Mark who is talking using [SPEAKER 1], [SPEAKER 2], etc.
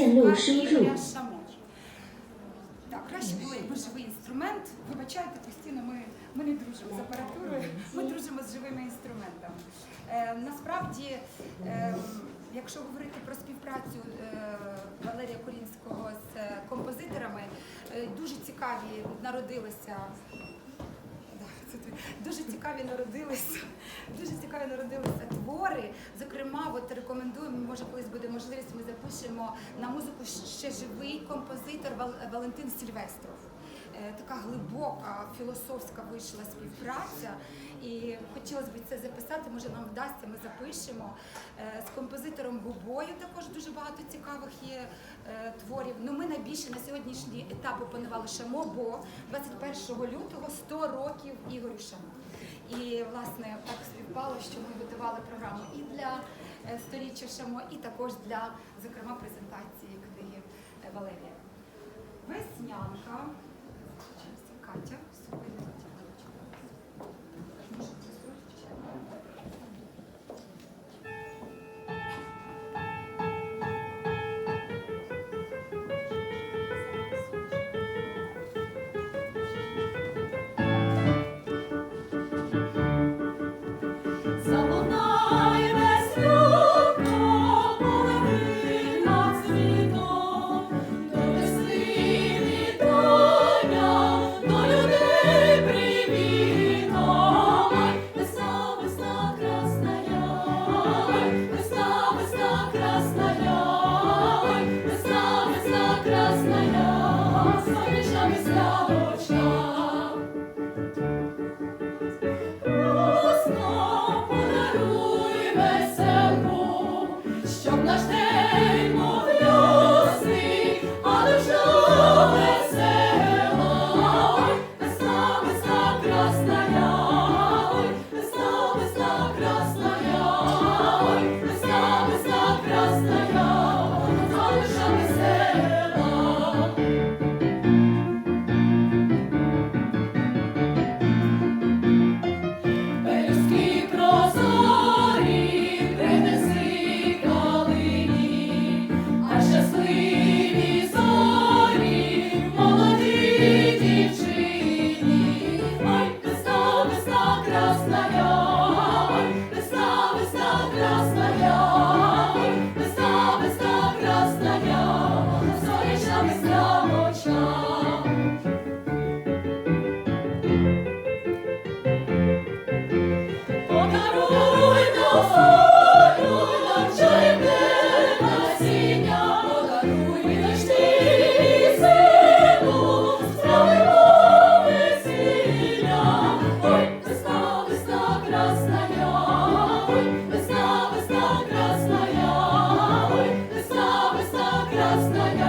[SPEAKER 1] 线路输入
[SPEAKER 2] Ігоря Шамо. Так, краще було, якби живий інструмент. Вибачайте, постійно ми, ми не дружимо з апаратурою, ми дружимо з живими інструментами. Е, насправді, е, якщо говорити про співпрацю е, Валерія Корінського з е, композиторами, е, дуже цікаві народилися. цікаві народилися, дуже цікаві народилися твори. Зокрема, от рекомендуємо, може, колись буде можливість, ми запишемо на музику ще живий композитор Вал- Валентин Сільвестров. Е, Така глибока філософська вийшла співпраця, і хотілося б це записати. Може, нам вдасться, ми запишемо Е, з композитором Губою. Також дуже багато цікавих є е, творів. Ну ми найбільше на сьогоднішній етап опанували Шамо, бо 21 лютого 100 років Ігорю Шамо. І власне так співпало, що ми готували програму і для сторіччя Шамо, і також для, зокрема, презентації книги Валерія. Веснянка. Катя, сьогодні Катя.
[SPEAKER 3] Krasnoyarsk.